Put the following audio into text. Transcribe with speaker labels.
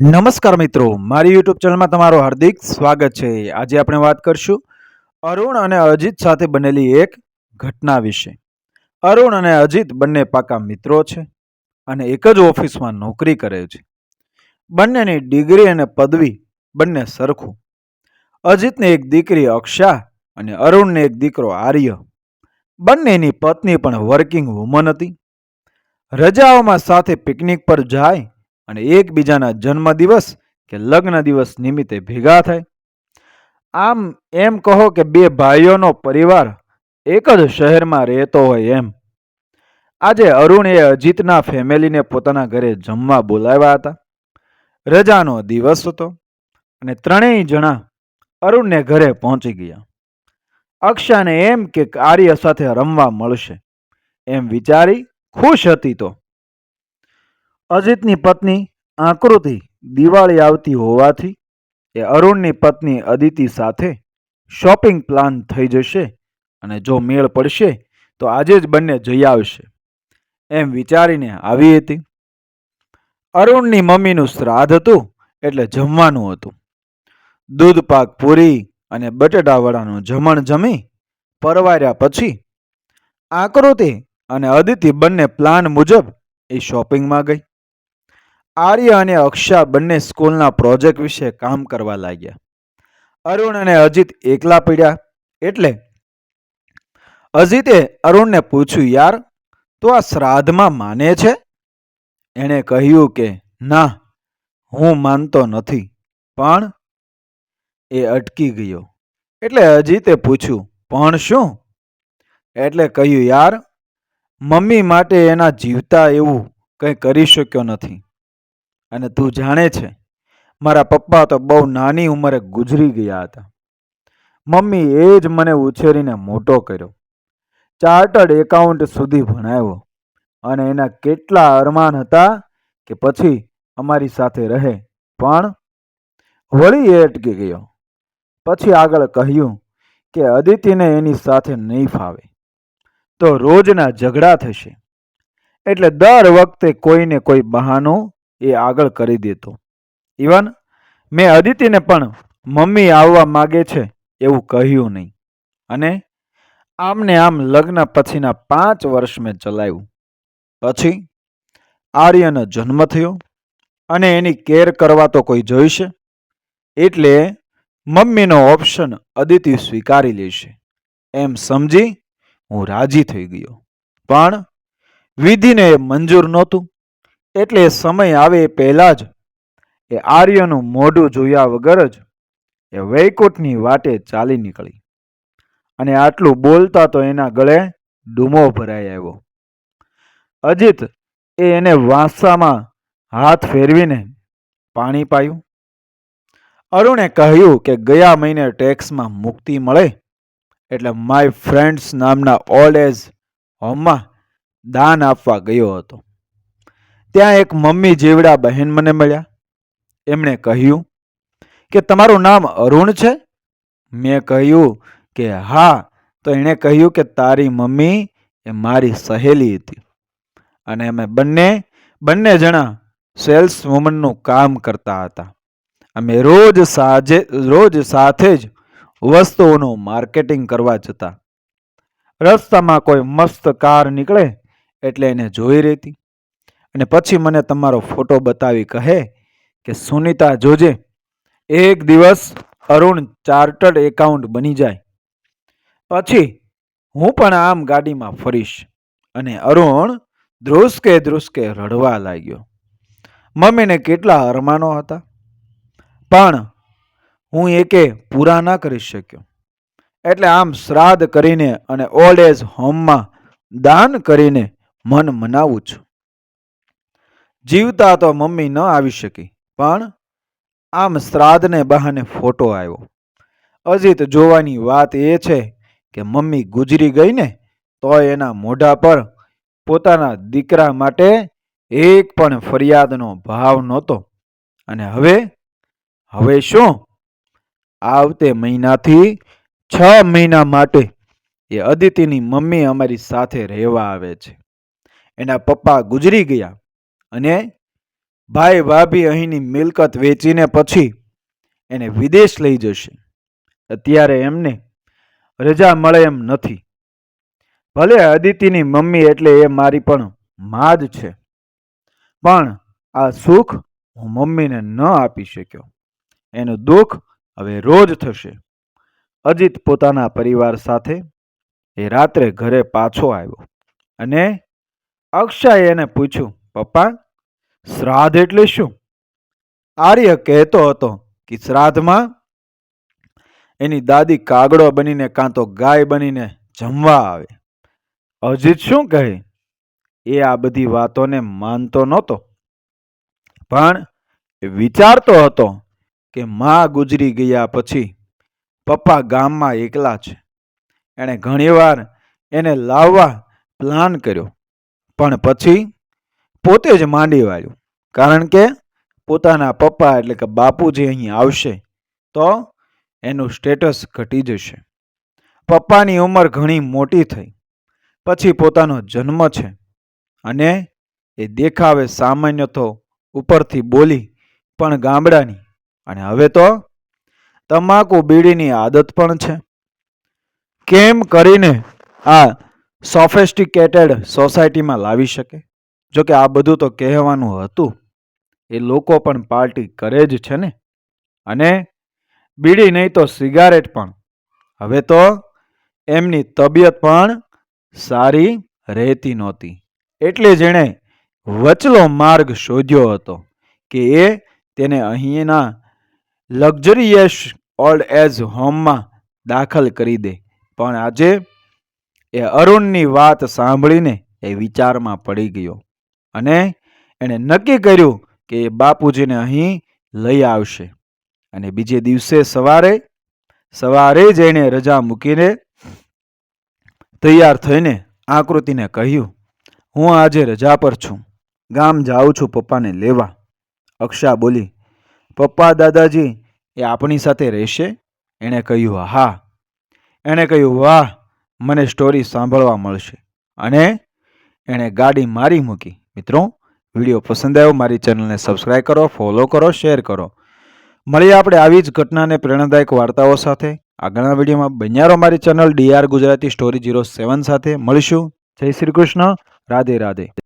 Speaker 1: નમસ્કાર મિત્રો, મારી યુટ્યુબ ચેનલમાં તમારું હાર્દિક સ્વાગત છે. આજે આપણે વાત કરશું અરુણ અને અજીત સાથે બનેલી એક ઘટના વિશે. અરુણ અને અજીત બંને પાકા મિત્રો છે અને એક જ ઓફિસમાં નોકરી કરે છે. બંનેની ડિગ્રી અને પદવી બંને સરખું. અજીતને એક દીકરી અક્ષા અને અરુણને એક દીકરો આર્ય. બંનેની પત્ની પણ વર્કિંગ વુમન હતી. રજાઓમાં સાથે પિકનિક પર જાય અને એકબીજાના જન્મદિવસ કે લગ્ન દિવસ નિમિત્તે ભેગા થાય. આમ એમ કહો કે બે ભાઈઓનો પરિવાર એક જ શહેરમાં રહેતો હોય એમ. આજે અરુણે અજીતના ફેમિલીને પોતાના ઘરે જમવા બોલાવ્યા હતા. રજાનો દિવસ હતો અને ત્રણેય જણા અરુણને ઘરે પહોંચી ગયા. અક્ષાને એમ કે આર્ય સાથે રમવા મળશે. એમ વિચારી ખુશ હતી તો. અજીતની પત્ની આકૃતિ દિવાળી આવતી હોવાથી એ અરુણની પત્ની અદિતિ સાથે શોપિંગ પ્લાન થઈ જશે અને જો મેળ પડશે તો આજે જ બંને જઈ આવશે એમ વિચારીને આવી હતી. અરુણની મમ્મીનું શ્રાદ્ધ હતું એટલે જમવાનું હતું. દૂધ પાક પૂરી અને બટેટાવડાનું જમણ જમી પરવાર્યા પછી આકૃતિ અને અદિતિ બંને પ્લાન મુજબ એ શોપિંગમાં ગઈ. આર્ય અને અક્ષા બંને સ્કૂલના પ્રોજેક્ટ વિશે કામ કરવા લાગ્યા. અરુણ અને અજીત એકલા પીડ્યા, એટલે અજીતે અરુણને પૂછ્યું, યાર, તો આ શ્રાદ્ધમાં માને છે? એણે કહ્યું કે, ના, હું માનતો નથી. પણ એ અટકી ગયો. એટલે અજીતે પૂછ્યું, પણ શું? એટલે કહ્યું, યાર, મમ્મી માટે એના જીવતા એવું કંઈ કરી શક્યો નથી. અને તું જાણે છે, મારા પપ્પા તો બહુ નાની ઉંમરે ગુજરી ગયા હતા. મમ્મી એ જ મને ઉછેરીને મોટો કર્યો. ચાર્ટર્ડ એકાઉન્ટ સુધી ભણાવ્યો અને એના કેટલા અરમાન હતા કે પછી અમારી સાથે રહે. પણ વળી એ અટકી ગયો. પછી આગળ કહ્યું કે અદિતિને એની સાથે નહીં ફાવે. તો રોજના ઝઘડા થશે. એટલે દર વખતે કોઈને કોઈ બહાનું એ આગળ કરી દેતો. ઇવન મેં અદિતિને પણ મમ્મી આવવા માગે છે એવું કહ્યું નહીં. અને આમને આમ લગ્ન પછીના પાંચ વર્ષ મેં ચલાવ્યું. પછી આર્યનો જન્મ થયો અને એની કેર કરવા તો કોઈ જોઈશે. એટલે મમ્મીનો ઓપ્શન અદિતિ સ્વીકારી લેશે. એમ સમજી હું રાજી થઈ ગયો. પણ વિધિને એ મંજૂર નહોતું. એટલે સમય આવે પહેલાં જ. એ આર્યનું મોઢું જોયા વગર જ એ વૈકુંઠની વાટે ચાલી નીકળી. અને આટલું બોલતા તો એના ગળે ડૂમો ભરાઈ આવ્યો. અજીત એ એને વાંસામાં હાથ ફેરવીને પાણી પાયું. અરુણે કહ્યું કે ગયા મહિને ટેક્સમાં મુક્તિ મળે એટલે માય ફ્રેન્ડ્સ નામના ઓલ્ડ એજ હોમમાં દાન આપવા ગયો હતો. ત્યાં એક મમ્મી જેવડા બહેન મને મળ્યા. એમણે કહ્યું કે, તમારું નામ અરુણ છે? મેં કહ્યું કે, હા. તો એણે કહ્યું કે, તારી મમ્મી એ મારી સહેલી હતી. અને અમે બંને બંને જણા સેલ્સ વુમનનું કામ કરતા હતા. અમે રોજ સાજે, રોજ સાથે જ વસ્તુઓનું માર્કેટિંગ કરવા જતા. રસ્તામાં કોઈ મસ્ત કાર નીકળે એટલે એને જોઈ રહેતી અને પછી મને તમારો ફોટો બતાવી કહે કે, સુનિતા, જોજે. એક દિવસ અરુણ ચાર્ટર્ડ એકાઉન્ટ બની જાય. પછી હું પણ આમ ગાડીમાં ફરીશ. અને અરુણ ધ્રુસકે ધ્રુસકે રડવા લાગ્યો. મમ્મીને કેટલા અરમાનો હતા. પણ હું એકે પૂરા ના કરી શક્યો. એટલે આમ શ્રાદ્ધ કરીને અને ઓલ્ડ એજ હોમમાં દાન કરીને મન મનાવું છું. જીવતા તો મમ્મી ન આવી શકી, પણ આમ શ્રાદ્ધને બહાને ફોટો આવ્યો. અજીત જોવાની વાત એ છે કે મમ્મી ગુજરી ગઈ ને તોય એના મોઢા પર પોતાના દીકરા માટે એક પણ ફરિયાદનો ભાવ નહોતો. અને હવે હવે શું? આવતે મહિનાથી છ મહિના માટે એ અદિતિની મમ્મી અમારી સાથે રહેવા આવે છે. એના પપ્પા ગુજરી ગયા. અને ભાઈ ભાભી અહીંની મિલકત વેચીને પછી એને વિદેશ લઈ જશે. અત્યારે એમને રજા મળે એમ નથી. ભલે અદિતિની મમ્મી એટલે એ મારી પણ મા જ છે. પણ આ સુખ હું મમ્મીને ન આપી શક્યો. એનું દુઃખ હવે રોજ થશે. અજીત પોતાના પરિવાર સાથે એ રાત્રે ઘરે પાછો આવ્યો અને અક્ષય એને પૂછ્યું પપ્પા, શ્રાદ્ધ એટલે શું? આર્ય કહેતો હતો કે શ્રાદ્ધમાં એની દાદી કાગડો બનીને કાં તો ગાય બનીને જમવા આવે. અજીત શું કહે? એ આ બધી વાતોને માનતો નહોતો. પણ વિચારતો હતો કે માં ગુજરી ગયા પછી પપ્પા ગામમાં એકલા છે. એણે ઘણીવાર એને લાવવા પ્લાન કર્યો. પણ પછી પોતે જ માંડી વાળ્યું. કારણ કે પોતાના પપ્પા એટલે કે બાપુજી અહીં આવશે તો એનું સ્ટેટસ ઘટી જશે. પપ્પાની ઉંમર ઘણી મોટી થઈ. પછી પોતાનો જન્મ છે. અને એ દેખાવે સામાન્ય તો ઉપરથી બોલી, પણ ગામડાની. અને હવે તો તમાકુ બીડીની આદત પણ છે. કેમ કરીને આ સોફેસ્ટિકેટેડ સોસાયટીમાં લાવી શકે? જો કે આ બધું તો કહેવાનું હતું. એ લોકો પણ પાર્ટી કરે જ છે ને? અને બીડી નહીં તો સિગારેટ પણ. હવે તો એમની તબિયત પણ સારી રહેતી નહોતી. એટલે જેણે વચલો માર્ગ શોધ્યો હતો કે એ તેને અહીંના લક્ઝરીયસ ઓલ્ડ એજ હોમમાં દાખલ કરી દે. પણ આજે એ અરુણની વાત સાંભળીને એ વિચારમાં પડી ગયો. અને એણે નક્કી કર્યું કે એ બાપુજીને અહીં લઈ આવશે. અને બીજે દિવસે સવારે સવારે જ એણે રજા મૂકીને તૈયાર થઈને આકૃતિને કહ્યું, હું આજે રજા પર છું. ગામ જાઉં છું પપ્પાને લેવા. અક્ષા બોલી, પપ્પા, દાદાજી, એ આપણી સાથે રહેશે? એણે કહ્યું, હા. એણે કહ્યું, વાહ, મને સ્ટોરી સાંભળવા મળશે. અને એણે ગાડી મારી મૂકી. મિત્રો, વીડિયો પસંદ આવ્યો, મારી ચેનલને સબસ્ક્રાઈબ કરો ફોલો કરો શેર કરો. મળીએ આપણે આવી જ ઘટનાને પ્રેરણાદાયક વાર્તાઓ સાથે. આગળના વિડીયોમાં બન્યારો મારી channel DR Gujarati story zero seven સાથે. મળીશું. જય શ્રી કૃષ્ણ. રાધે રાધે.